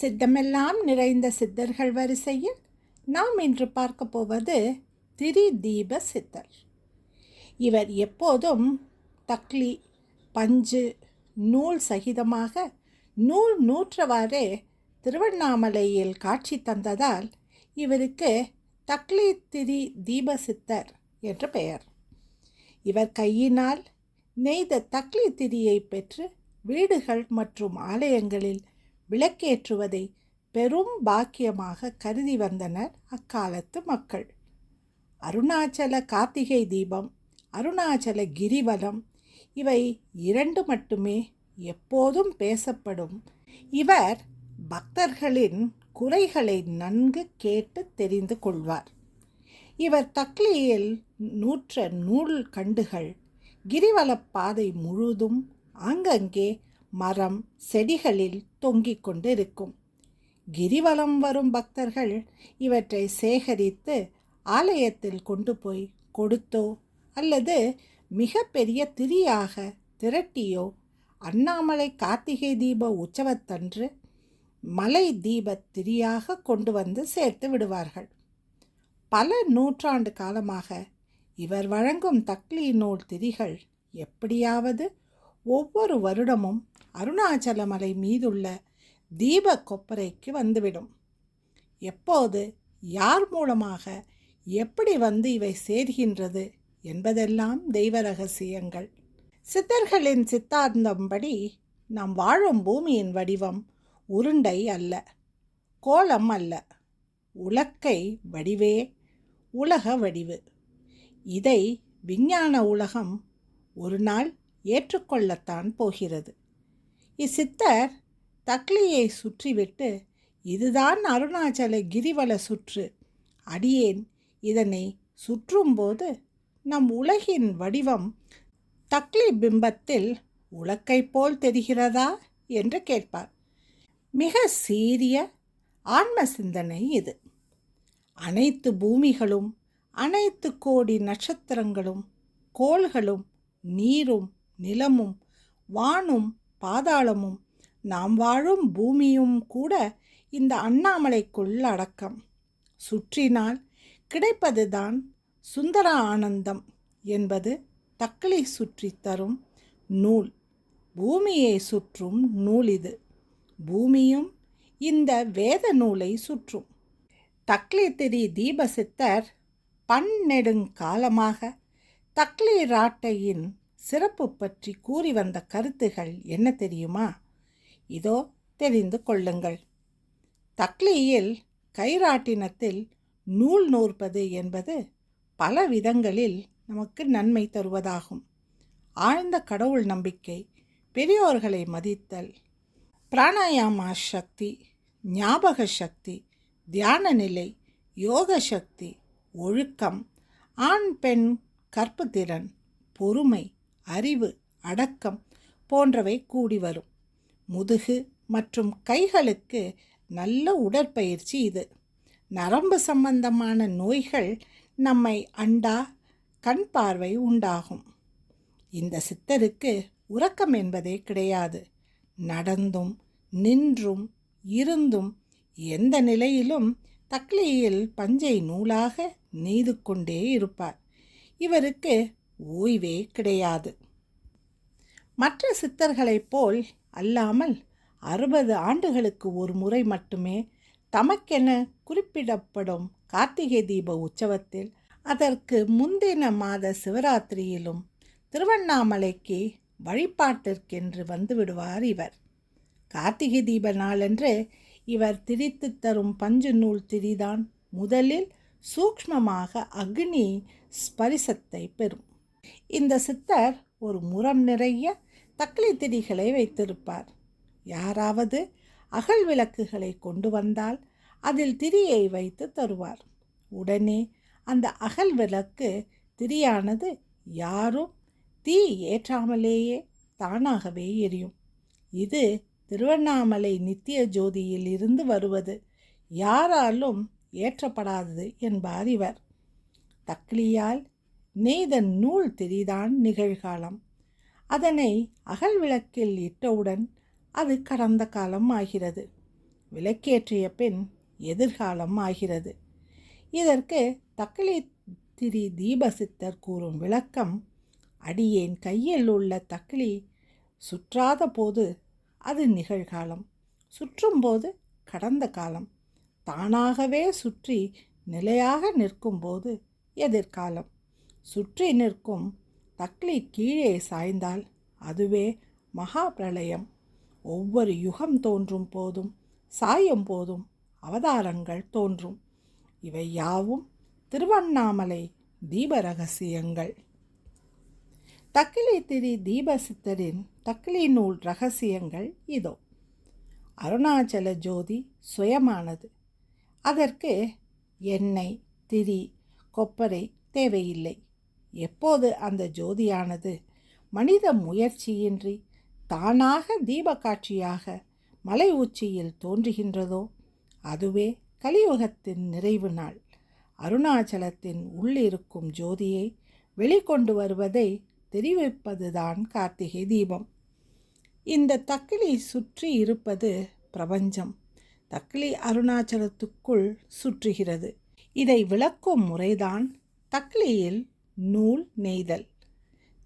சித்தமெல்லாம் நிறைந்த சித்தர்கள் வரிசையில் நாம் இன்று பார்க்க போவது திரி தீப சித்தர். இவர் எப்போதும் தக்லி பஞ்சு நூல் சகிதமாக நூல் நூற்றவாறே திருவண்ணாமலையில் காட்சி தந்ததால் இவருக்கு தக்லி திரி தீப சித்தர் என்று பெயர். இவர் கையினால் நெய்த தக்லி திரியை பெற்று வீடுகள் மற்றும் ஆலயங்களில் விளக்கேற்றுவதை பெரும் பாக்கியமாக கருதி வந்தனர் அக்காலத்து மக்கள். அருணாச்சல கார்த்திகை தீபம் அருணாச்சல கிரிவலம் இவை இரண்டு மட்டுமே எப்போதும் பேசப்படும். இவர் பக்தர்களின் குறைகளை நன்கு கேட்டு தெரிந்து கொள்வார். இவர் தக்லியில் நூற்ற நூல் கண்டுகள் கிரிவலப் பாதை முழுதும் ஆங்கங்கே மரம் செடிகளில் தொங்கிக் கொண்டிருக்கும். கிரிவலம் வரும் பக்தர்கள் இவற்றை சேகரித்து ஆலயத்தில் கொண்டு போய் கொடுத்தோ அல்லது மிகப்பெரிய திரியாக திரட்டியோ அண்ணாமலை கார்த்திகை தீப உற்சவத்தன்று மலை தீபத் திரியாக கொண்டு வந்து சேர்த்து விடுவார்கள். பல நூற்றாண்டு காலமாக இவர் வழங்கும் தக்லி நூல் திரிகள் எப்படியாவது ஒவ்வொரு வருடமும் அருணாச்சல மலை மீதுள்ள தீப கொப்பரைக்கு வந்துவிடும். எப்போது யார் மூலமாக எப்படி வந்து இவை சேர்கின்றது என்பதெல்லாம் தெய்வ ரகசியங்கள். சித்தர்களின் சித்தாந்தம்படி நாம் வாழும் பூமியின் வடிவம் உருண்டை அல்ல கோலம் அல்ல உலக்கை வடிவே உலக வடிவு. இதை விஞ்ஞான உலகம் ஒரு நாள் ஏற்றுக்கொள்ளத்தான் போகிறது. இச்சித்தர் தக்லியை சுற்றிவிட்டு இதுதான் அருணாச்சல கிரிவல சுற்று. அடியேன் இதனை சுற்றும்போது நம் உலகின் வடிவம் தக்லி பிம்பத்தில் உலக்கை போல் தெரிகிறதா? என்று கேட்பார். மிக சீரிய ஆன்ம சிந்தனை இது. அனைத்து பூமிகளும் அனைத்து கோடி நட்சத்திரங்களும் கோள்களும் நீரும் நிலமும் வானும் பாதாளமும் நாம் வாழும் பூமியும் கூட இந்த அண்ணாமலைக்குள் அடக்கம். சுற்றினால் கிடைப்பதுதான் சுந்தர ஆனந்தம் என்பது தக்களை சுற்றி தரும் நூல். பூமியை சுற்றும் நூல் இது. பூமியும் இந்த வேத நூலை சுற்றும். தக்லி திரி தீபசித்தர் பன்னெடுங்காலமாக தக்லி ராட்டையின் சிறப்பு பற்றி கூறி வந்த கருத்துகள் என்ன தெரியுமா? இதோ தெரிந்து கொள்ளுங்கள். தக்லியில் கைராட்டினத்தில் நூல் நூற்பது என்பது பல விதங்களில் நமக்கு நன்மை தருவதாகும். ஆழ்ந்த கடவுள் நம்பிக்கை பெரியோர்களை மதித்தல் பிராணாயாமா சக்தி ஞாபக சக்தி தியான நிலை யோக சக்தி ஒழுக்கம் ஆண் பெண் கற்புத்திறன் பொறுமை அறிவு அடக்கம் போன்றவை கூடி வரும். முதுகு மற்றும் கைகளுக்கு நல்ல உடற்பயிற்சி இது. நரம்பு சம்பந்தமான நோய்கள் நம்மை அண்டா கண் பார்வை உண்டாகும். இந்த சித்தருக்கு உறக்கம் என்பதே கிடையாது. நடந்தும் நின்றும் இருந்தும் எந்த நிலையிலும் தக்லியில் பஞ்சை நூலாக நெய்து கொண்டே இருப்பார். இவருக்கு ஓய்வே கிடையாது. மற்ற சித்தர்களைப் போல் அல்லாமல் அறுபது ஆண்டுகளுக்கு ஒரு முறை மட்டுமே தமக்கென குறிப்பிடப்படும் கார்த்திகை தீப உற்சவத்தில் அதற்கு முந்தின மாத சிவராத்திரியிலும் திருவண்ணாமலைக்கு வழிபாட்டிற்கென்று வந்துவிடுவார் இவர். கார்த்திகை தீப நாளன்று இவர் திரித்து தரும் பஞ்சு நூல் திரிதான் முதலில் சூக்ஷ்மமாக அக்னி ஸ்பரிசத்தை பெறும். இந்த சித்தர் ஒரு முரம் நிறைய தக்லி திரிகளை வைத்திருப்பார். யாராவது அகல் விளக்குகளை கொண்டு வந்தால் அதில் திரியை வைத்து தருவார். உடனே அந்த அகல் விளக்கு திரியானது யாரும் தீ ஏற்றாமலேயே தானாகவே எரியும். இது திருவண்ணாமலை நித்திய ஜோதியில் இருந்து வருவது. யாராலும் ஏற்றப்படாதது என்பார் இவர். தக்லியால் நெய்த நூல் திரிதான் நிகழ்காலம். அதனை அகல் விளக்கில் இட்டவுடன் அது கடந்த காலம் ஆகிறது. விளக்கேற்றிய பின் எதிர்காலம் ஆகிறது. இதற்கு தக்களி திரி தீபசித்தர் கூறும் விளக்கம் அடியேன் கையில் உள்ள தக்களி சுற்றாத போது அது நிகழ்காலம். சுற்றும்போது கடந்த காலம். தானாகவே சுற்றி நிலையாக நிற்கும்போது எதிர்காலம். சுற்றி நிற்கும் தக்லி கீழே சாய்ந்தால் அதுவே மகா பிரளயம் ஒவ்வொரு யுகம் தோன்றும் போதும் சாயும் போதும் அவதாரங்கள் தோன்றும். இவை யாவும் திருவண்ணாமலை தீப ரகசியங்கள். தக்கிலி திரி தீபசித்தரின் தக்கிலி நூல் ரகசியங்கள் இதோ. அருணாச்சல ஜோதி சுயமானது. அதற்கு எண்ணெய் திரி கொப்பரை தேவையில்லை. எப்போது அந்த ஜோதியானது? மனித முயற்சியின்றி தானாக தீபக்காட்சியாக மலை உச்சியில் தோன்றுகின்றதோ? அதுவே கலியுகத்தின் நிறைவு நாள். அருணாச்சலத்தின் உள்ளிருக்கும் ஜோதியை வெளிக்கொண்டு வருவதை தெரிவிப்பதுதான் கார்த்திகை தீபம். இந்த தக்கிலி சுற்றி இருப்பது பிரபஞ்சம். தக்கிலி அருணாச்சலத்துக்குள் சுற்றுகிறது. இதை விளக்கும் முறைதான் தக்லியில் நூல் நெய்தல்.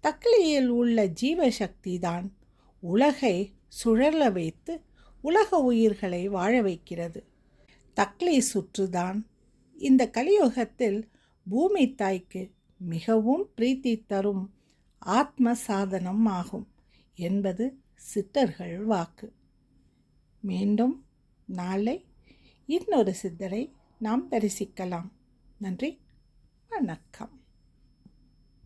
தக்லியில் உள்ள ஜீவசக்தி தான் உலகை சுழல வைத்து உலக உயிர்களை வாழ வைக்கிறது. தக்லி சுற்றுதான் இந்த கலியுகத்தில் பூமி தாய்க்கு மிகவும் பிரீத்தி தரும் ஆத்ம சாதனம் ஆகும் என்பது சித்தர்கள் வாக்கு. மீண்டும் நாளை இன்னொரு சித்தரை நாம் தரிசிக்கலாம். நன்றி வணக்கம்.